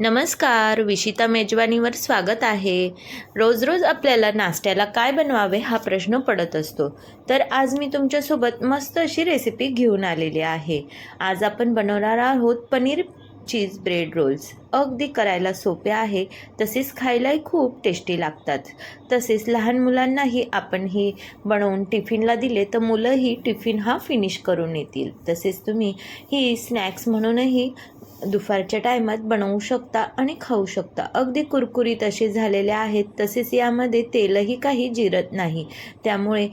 नमस्कार विशिता मेजवानीवर स्वागत आहे. रोज रोज आपल्याला नाश्त्याला काय बनवावे हा प्रश्न पडत असतो. तर आज मी तुमच्यासोबत मस्त अशी रेसिपी घेऊन आलेली आहे. आज आपण बनवणार आहोत पनीर चीज ब्रेड रोल्स. अगदी करायला सोपे आहे तसेच खायलाही खूप टेस्टी लागतात. तसेच लहान मुलांनाही आपण ही बनवून टिफिनला दिले तर मुलंही टिफिन हा फिनिश करून येतील. तसेच तुम्ही ही स्नॅक्स म्हणूनही दुपारच्या टायमात बनवू शकता आणि खाऊ शकता. अगदी कुरकुरीत असे झालेले आहेत तसेच यामध्ये तेलही काही जिरत नाही. त्यामुळे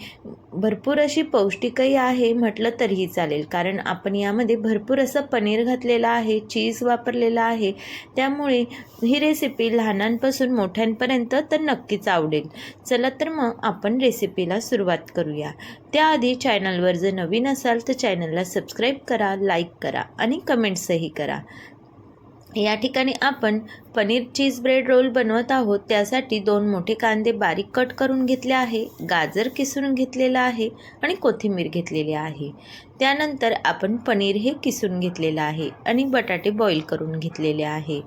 भरपूर अशी पौष्टिकही आहे म्हटलं तरीही चालेल. कारण आपण यामध्ये भरपूर असं पनीर घातलेलं आहे चीज वापरलेला आहे. त्यामुळे ही रेसिपी लहानांपासून मोठ्यांपर्यंत तर नक्कीच आवडेल. चला तर मग आपण रेसिपीला सुरुवात करूया. त्याआधी चॅनलवर जर नवीन असाल तर चॅनलला सबस्क्राईब करा लाईक करा आणि कमेंट्सही करा. या ठिकाणी आपण पनीर चीज ब्रेड रोल बनवत आहोत. त्यासाठी दोन मोठे कांदे बारीक कट करून घेतले आहे. गाजर किसून घेतलेलं आहे आणि कोथिंबीर घेतलेली आहे. त्यानंतर आपण पनीर हे किसून घेतलेलं आहे आणि बटाटे बॉईल करून घेतलेले आहे.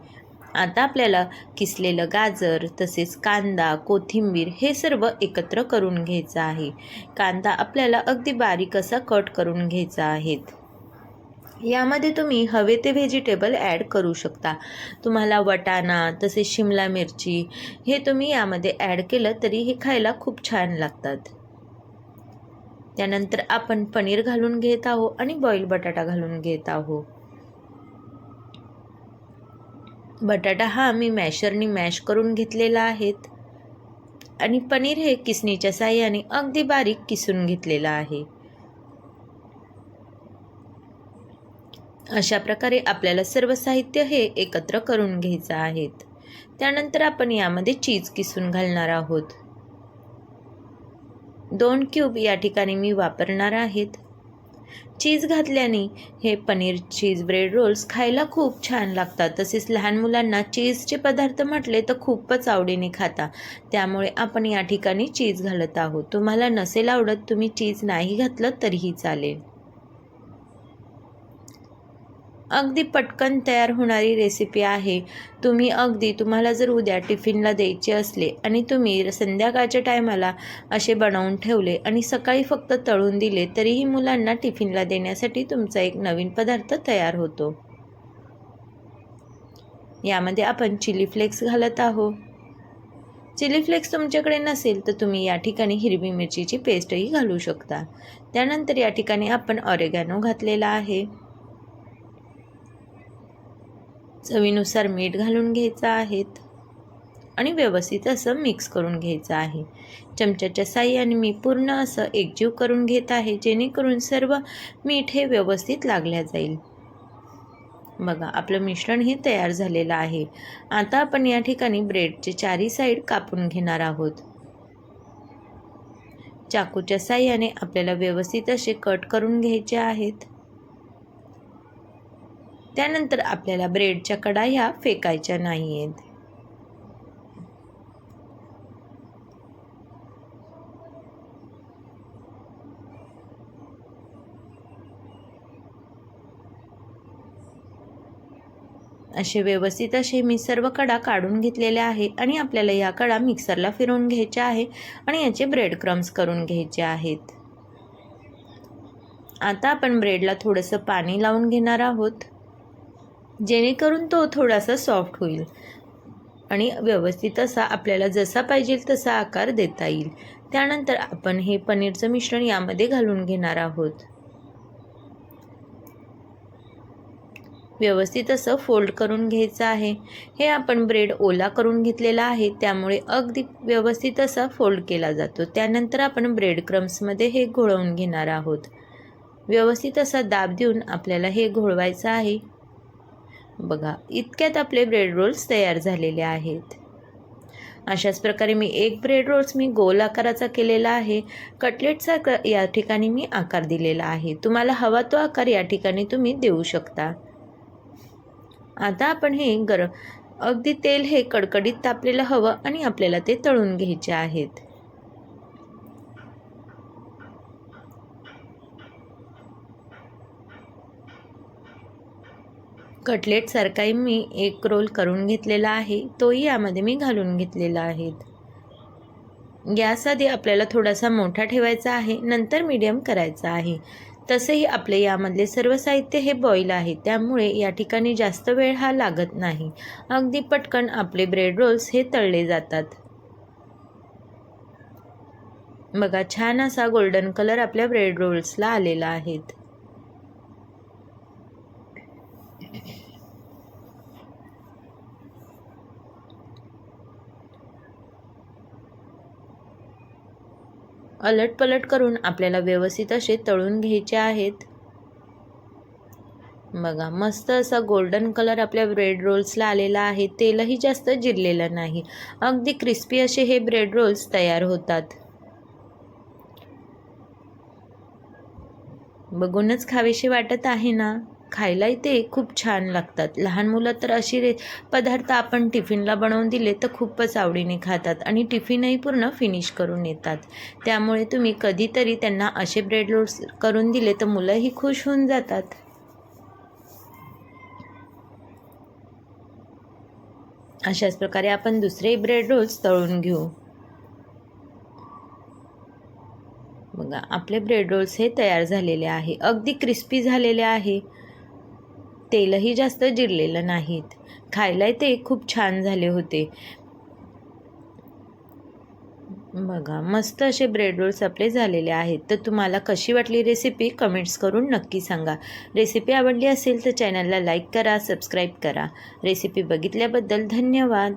आता आपल्याला किसलेलं गाजर तसेच कांदा कोथिंबीर हे सर्व एकत्र करून घ्यायचं आहे. कांदा आपल्याला अगदी बारीक असा कट करून घ्यायचा आहेत यामध्ये तुम्ही हवे ते व्हेजिटेबल ॲड करू शकता. तुम्हाला वटाणा तसेच शिमला मिरची हे तुम्ही यामध्ये ॲड केलं तरी हे खायला खूप छान लागतात. त्यानंतर आपण पनीर घालून घेत आहोत आणि बॉईल बटाटा घालून घेत आहोत. बटाटा हा मी मॅशरनी मॅश करून घेतलेला आहेत. आणि पनीर हे किसणीच्या साह्याने अगदी बारीक किसून घेतलेलं आहे. अशा प्रकारे आपल्याला सर्व साहित्य हे एकत्र करून घ्यायचं आहेत. त्यानंतर आपण यामध्ये चीज किसून घालणार आहोत. दोन क्यूब या ठिकाणी मी वापरणार आहेत. चीज घातल्याने हे पनीर चीज ब्रेड रोल्स खायला खूप छान लागतात. तसेच लहान मुलांना चीजचे पदार्थ म्हटले तर खूपच आवडीने खाता. त्यामुळे आपण या ठिकाणी चीज घालत आहोत. तुम्हाला नसेल आवडत तुम्ही चीज नाही घातलं तरीही चालेल. अगदी पटकन तयार होणारी रेसिपी आहे. तुम्ही अगदी तुम्हाला जर उद्या टिफिनला द्यायचे असले आणि तुम्ही संध्याकाळच्या टायमाला असे बनवून ठेवले आणि सकाळी फक्त तळून दिले तरीही मुलांना टिफिनला देण्यासाठी तुमचा एक नवीन पदार्थ तयार होतो. यामध्ये आपण चिली फ्लेक्स घालत आहोत. चिली फ्लेक्स तुमच्याकडे नसेल तर तुम्ही या ठिकाणी हिरवी मिरचीची पेस्टही घालू शकता. त्यानंतर या ठिकाणी आपण ऑरेगॅनो घातलेला आहे. चवीनुसार मीठ घालून घ्यायचं आहेत. आणि व्यवस्थित असं मिक्स करून घ्यायचं आहे. चमच्याच्या साह्याने मी पूर्ण असं एकजीव करून घेत आहे जेणेकरून सर्व मीठ हे व्यवस्थित लागल्या जाईल. बघा आपलं मिश्रण हे तयार झालेलं आहे. आता आपण या ठिकाणी ब्रेडचे चारी साईड कापून घेणार आहोत. चाकूच्या साह्याने आपल्याला व्यवस्थित असे कट करून घ्यायचे आहेत. त्यानंतर आपल्याला ब्रेडच्या कडा ह्या फेकायच्या नाही आहेत असे व्यवस्थित असे मी सर्व कडा काढून घेतलेले आहे आणि आपल्याला या कडा मिक्सरला फिरवून घ्यायच्या आहे आणि याचे ब्रेड क्रम्स करून घ्यायचे आहेत. आता आपण ब्रेडला थोडंसं पाणी लावून घेणार आहोत. जेणेकरून तो थोडासा सॉफ्ट होईल. आणि व्यवस्थित असा आपल्याला जसा पाहिजे तसा आकार देता येईल. त्यानंतर आपण हे पनीरचं मिश्रण यामध्ये घालून घेणार आहोत. व्यवस्थित असं फोल्ड करून घ्यायचं आहे. हे आपण ब्रेड ओला करून घेतलेला आहे. त्यामुळे अगदी व्यवस्थित असा फोल्ड केला जातो. त्यानंतर आपण ब्रेड क्रम्समध्ये हे घोळवून घेणार आहोत. व्यवस्थित असा दाब देऊन आपल्याला हे घोळवायचं आहे. बघा इतक्यात आपले ब्रेड रोल्स तयार झालेले आहेत. अशाच प्रकारे मी एक ब्रेड रोल्स मी गोल आकाराचा केलेला आहे. कटलेटचा क या ठिकाणी मी आकार दिलेला आहे. तुम्हाला हवा तो आकार या ठिकाणी तुम्ही देऊ शकता. आता आपण हे गर अगदी तेल हे कडकडीत तापलेलं हवं आणि आपल्याला ते तळून घ्यायचे आहेत. कटलेटसारखाही मी एक रोल करून घेतलेला आहे तोही यामध्ये मी घालून घेतलेला आहे. गॅस आधी आपल्याला थोडासा मोठा ठेवायचा आहे नंतर मीडियम करायचा आहे. तसेही आपले यामधले सर्व साहित्य हे बॉईल आहे त्यामुळे या ठिकाणी जास्त वेळ हा लागत नाही. अगदी पटकन आपले ब्रेड रोल्स हे तळले जातात. बघा छान असा गोल्डन कलर आपल्या ब्रेड रोल्सला आलेला आहेत अलट पलट करून आपल्याला व्यवस्थित असे तळून घ्यायचे आहेत. बघा मस्त असा गोल्डन कलर आपल्या ब्रेड रोल्सला आलेला आहे. तेलही जास्त जिरलेलं नाही. अगदी क्रिस्पी असे हे ब्रेड रोल्स तयार होतात. बघूनच खावेसे वाटत आहे ना? खायलाही ते खूप छान लागतात. लहान मुलं तर अशी रे पदार्थ आपण टिफिनला बनवून दिले तर खूपच आवडीने खातात आणि टिफिनही पूर्ण फिनिश करून येतात. त्यामुळे तुम्ही कधीतरी त्यांना असे ब्रेड रोल्स करून दिले तर मुलंही खुश होऊन जातात. अशाच प्रकारे आपण दुसरे ब्रेड रोल्स तळून घेऊ. बघा आपले ब्रेड रोल्स हे तयार झालेले आहे. अगदी क्रिस्पी झालेले आहे. तेलही जास्त जिरलेलं नाहीत. खायलाही ते. खूप छान झाले होते. बघा मस्त असे ब्रेड रोल्स आपले झालेले आहेत. तर तुम्हाला कशी वाटली रेसिपी कमेंट्स करून नक्की सांगा. रेसिपी आवडली असेल तर चॅनलला लाईक करा सबस्क्राईब करा. रेसिपी बघितल्याबद्दल धन्यवाद.